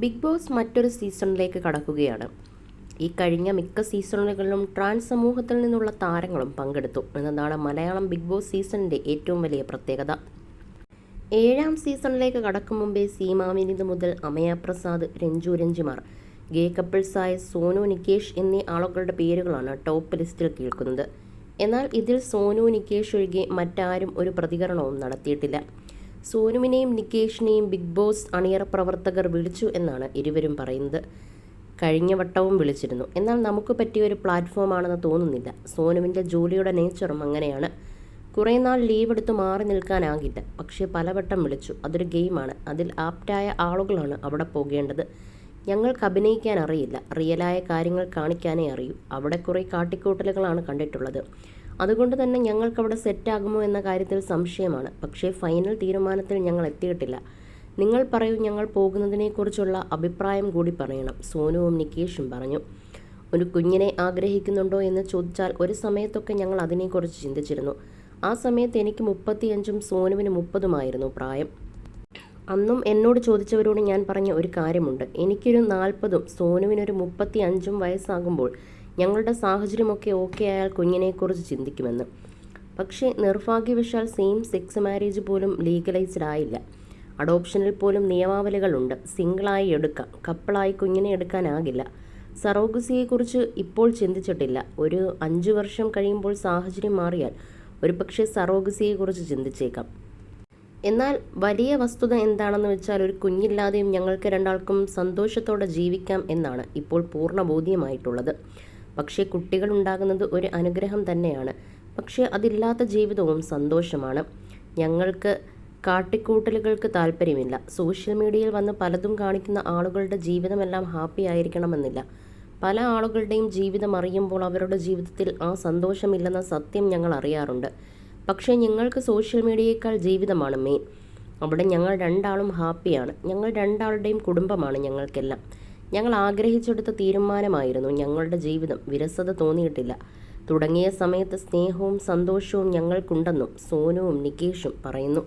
Big boss മറ്റൊരു സീസണിലേക്ക് കടക്കുകയാണ്. ഈ കഴിഞ്ഞ മിക്ക സീസണുകളിലും ട്രാൻസ് സമൂഹത്തിൽ നിന്നുള്ള താരങ്ങളും പങ്കെടുത്തു എന്നതാണ് മലയാളം ബിഗ് ബോസ് സീസണിന്റെ ഏറ്റവും വലിയ പ്രത്യേകത. ഏഴാം സീസണിലേക്ക് കടക്കും മുമ്പേ സീമാവിനിത് വിനീത് മുതൽ അമയ പ്രസാദ് രഞ്ജു രഞ്ജിമാർ ഗേ കപ്പിൾസായ സോനു നികേഷ് എന്നീ ആളുകളുടെ പേരുകളാണ് ടോപ്പ് ലിസ്റ്റിൽ കേൾക്കുന്നത്. എന്നാൽ ഇതിൽ സോനു നികേഷ് ഒഴികെ മറ്റാരും ഒരു പ്രതികരണവും നടത്തിയിട്ടില്ല. സോനുവിനെയും നികേഷിനെയും ബിഗ് ബോസ് അണിയറ പ്രവർത്തകർ വിളിച്ചു എന്നാണ് ഇരുവരും പറയുന്നത്. കഴിഞ്ഞ വട്ടവും വിളിച്ചിരുന്നു. എന്നാൽ നമുക്ക് പറ്റിയ ഒരു പ്ലാറ്റ്ഫോമാണെന്ന് തോന്നുന്നില്ല. സോനുവിന്റെ ജോലിയുടെ നേച്ചറും അങ്ങനെയാണ്. കുറേ നാൾ ലീവ് എടുത്ത് മാറി നിൽക്കാനാകില്ല. പക്ഷേ പലവട്ടം വിളിച്ചു. അതൊരു ഗെയിമാണ്. അതിൽ ആപ്റ്റായ ആളുകളാണ് അവിടെ പോകേണ്ടത്. ഞങ്ങൾക്ക് അഭിനയിക്കാൻ അറിയില്ല. റിയലായ കാര്യങ്ങൾ കാണിക്കാനേ അറിയൂ. അവിടെ കുറേ കാട്ടിക്കൂട്ടലുകളാണ് കണ്ടിട്ടുള്ളത്. അതുകൊണ്ട് തന്നെ ഞങ്ങൾക്കവിടെ സെറ്റാകുമോ എന്ന കാര്യത്തിൽ സംശയമാണ്. പക്ഷേ ഫൈനൽ തീരുമാനത്തിൽ ഞങ്ങൾ എത്തിയിട്ടില്ല. നിങ്ങൾ പറയൂ ഞങ്ങൾ പോകുന്നതിനെക്കുറിച്ചുള്ള അഭിപ്രായം കൂടി പറയണം. സോനുവും നിക്കേഷും പറഞ്ഞു. ഒരു കുഞ്ഞിനെ ആഗ്രഹിക്കുന്നുണ്ടോ എന്ന് ചോദിച്ചാൽ ഒരു സമയത്തൊക്കെ ഞങ്ങൾ അതിനെക്കുറിച്ച് ചിന്തിച്ചിരുന്നു. ആ സമയത്ത് എനിക്ക് മുപ്പത്തിയഞ്ചും സോനുവിന് മുപ്പതുമായിരുന്നു പ്രായം. അന്നും എന്നോട് ചോദിച്ചവരോട് ഞാൻ പറഞ്ഞ ഒരു കാര്യമുണ്ട്. എനിക്കൊരു നാൽപ്പതും സോനുവിനൊരു മുപ്പത്തി അഞ്ചും വയസ്സാകുമ്പോൾ ഞങ്ങളുടെ സാഹചര്യമൊക്കെ ഓക്കെ ആയാൽ കുഞ്ഞിനെക്കുറിച്ച് ചിന്തിക്കുമെന്ന്. പക്ഷേ നിർഭാഗ്യവശാൽ സെയിം സെക്സ് മാരേജ് പോലും ലീഗലൈസ്ഡ് ആയില്ല. അഡോപ്ഷനിൽ പോലും നിയമാവലികളുണ്ട്. സിംഗിളായി എടുക്കാം. കപ്പിളായി കുഞ്ഞിനെ എടുക്കാനാകില്ല. സറോഗസിയെക്കുറിച്ച് ഇപ്പോൾ ചിന്തിച്ചിട്ടില്ല. ഒരു അഞ്ച് വർഷം കഴിയുമ്പോൾ സാഹചര്യം മാറിയാൽ ഒരു പക്ഷേ സറോഗസിയെക്കുറിച്ച് ചിന്തിച്ചേക്കാം. എന്നാൽ വലിയ വസ്തുത എന്താണെന്ന് വെച്ചാൽ ഒരു കുഞ്ഞില്ലാതെയും ഞങ്ങൾക്ക് രണ്ടാൾക്കും സന്തോഷത്തോടെ ജീവിക്കാം എന്നാണ് ഇപ്പോൾ പൂർണ ബോധ്യമായിട്ടുള്ളത് പക്ഷേ കുട്ടികൾ ഉണ്ടാകുന്നത് ഒരു അനുഗ്രഹം തന്നെയാണ്. പക്ഷേ അതില്ലാത്ത ജീവിതവും സന്തോഷമാണ്. ഞങ്ങൾക്ക് കാട്ടിക്കൂട്ടലുകൾക്ക് താല്പര്യമില്ല. സോഷ്യൽ മീഡിയയിൽ വന്ന് പലതും കാണിക്കുന്ന ആളുകളുടെ ജീവിതമെല്ലാം ഹാപ്പി ആയിരിക്കണമെന്നില്ല. പല ആളുകളുടെയും ജീവിതം അറിയുമ്പോൾ അവരുടെ ജീവിതത്തിൽ ആ സന്തോഷമില്ലെന്ന സത്യം ഞങ്ങൾ അറിയാറുണ്ട്. പക്ഷേ ഞങ്ങൾക്ക് സോഷ്യൽ മീഡിയയേക്കാൾ ജീവിതമാണ് മെയിൻ അവിടെ ഞങ്ങൾ രണ്ടാളും ഹാപ്പിയാണ്. ഞങ്ങൾ രണ്ടാളുടെയും കുടുംബമാണ് ഞങ്ങൾക്കെല്ലാം. ഞങ്ങൾ ആഗ്രഹിച്ചെടുത്ത തീരുമാനമായിരുന്നു ഞങ്ങളുടെ ജീവിതം. വിരസത തോന്നിയിട്ടില്ല. തുടങ്ങിയ സമയത്ത് സ്നേഹവും സന്തോഷവും ഞങ്ങൾക്കുണ്ടെന്നും സോനുവും നികേഷും പറയുന്നു.